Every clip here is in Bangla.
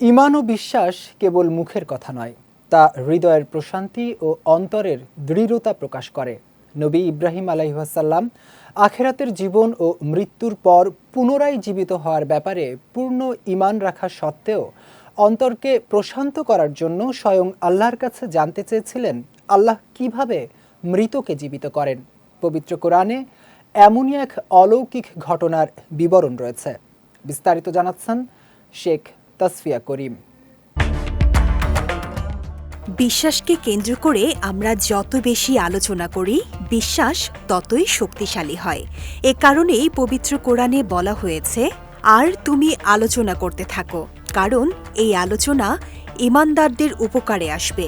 ইমান ও বিশ্বাস কেবল মুখের কথা নয়, তা হৃদয়ের প্রশান্তি ও অন্তরের দৃঢ়তা প্রকাশ করে। নবী ইব্রাহিম আলাইহাসাল্লাম আখেরাতের জীবন ও মৃত্যুর পর পুনরায় জীবিত হওয়ার ব্যাপারে পূর্ণ ইমান রাখা সত্ত্বেও অন্তরকে প্রশান্ত করার জন্য স্বয়ং আল্লাহর কাছে জানতে চেয়েছিলেন, আল্লাহ কীভাবে মৃতকে জীবিত করেন। পবিত্র কোরআনে এমনই এক অলৌকিক ঘটনার বিবরণ রয়েছে। বিস্তারিত জানাচ্ছেন শেখ তাসফিয়া করিম। বিশ্বাসকে কেন্দ্র করে আমরা যত বেশি আলোচনা করি, বিশ্বাস ততই শক্তিশালী হয়। এ কারণেই পবিত্র কোরআনে বলা হয়েছে, আর তুমি আলোচনা করতে থাকো, কারণ এই আলোচনা ইমানদারদের উপকারে আসবে।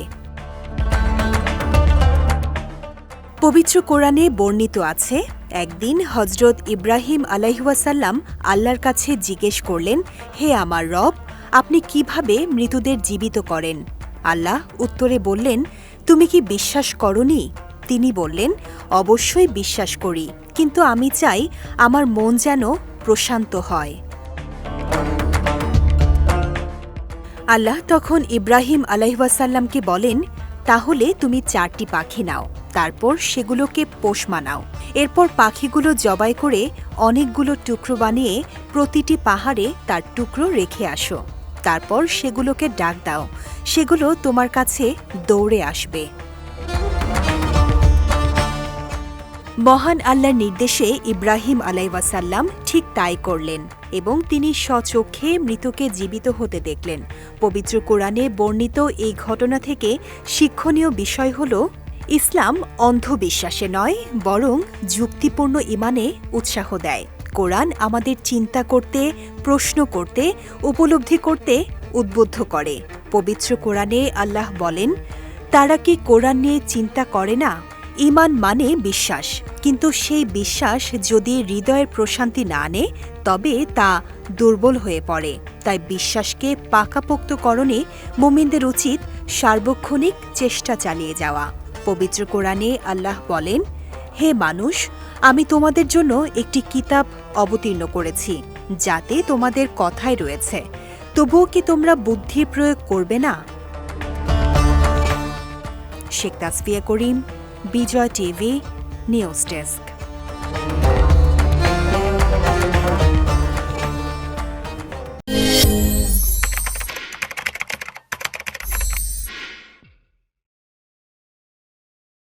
পবিত্র কোরআনে বর্ণিত আছে, একদিন হজরত ইব্রাহিম আলাইহাসাল্লাম আল্লাহর কাছে জিজ্ঞেস করলেন, হে আমার রব আপনি কীভাবে মৃতদের জীবিত করেন? আল্লাহ উত্তরে বললেন, তুমি কি বিশ্বাস করনি? তিনি বললেন, অবশ্যই বিশ্বাস করি, কিন্তু আমি চাই আমার মন যেন প্রশান্ত হয়। আল্লাহ তখন ইব্রাহিম আলাইহাসাল্লামকে বলেন, তাহলে তুমি চারটি পাখি নাও, তারপর সেগুলোকে পোষ মানাও। এরপর পাখিগুলো জবাই করে অনেকগুলো টুকরো বানিয়ে প্রতিটি পাহাড়ে তার টুকরো রেখে আসো। তারপর সেগুলোকে ডাক দাও। সেগুলো তোমার কাছে দৌড়ে আসবে। মহান আল্লাহর নির্দেশে ইব্রাহিম আলাইওয়াসাল্লাম ঠিক তাই করলেন এবং তিনি স্বচক্ষে মৃতকে জীবিত হতে দেখলেন। পবিত্র কোরআনে বর্ণিত এই ঘটনা থেকে শিক্ষণীয় বিষয় হল, ইসলাম অন্ধবিশ্বাসে নয়, বরং যুক্তিপূর্ণ ইমানে উৎসাহ দেয়। কোরআন আমাদের চিন্তা করতে, প্রশ্ন করতে, উপলব্ধি করতে উদ্বুদ্ধ করে। পবিত্র কোরআনে আল্লাহ বলেন, তারা কি কোরআন নিয়ে চিন্তা করে না? ইমান মানে বিশ্বাস। কিন্তু সেই বিশ্বাস যদি হৃদয়ের প্রশান্তি না আনে, তবে তা দুর্বল হয়ে পড়ে। তাই বিশ্বাসকে পাকাপোক্তকরণে মোমিনদের উচিত সার্বক্ষণিক চেষ্টা চালিয়ে যাওয়া। পবিত্র কোরআনে আল্লাহ বলেন হে মানুষ, আমি তোমাদের জন্য একটি কিতাব অবতীর্ণ করেছি, যাতে তোমাদের কথাই রয়েছে। তবুও কি তোমরা বুদ্ধি প্রয়োগ করবে না? Sheikh Tasfia Karim, Bijoy TV, news desk.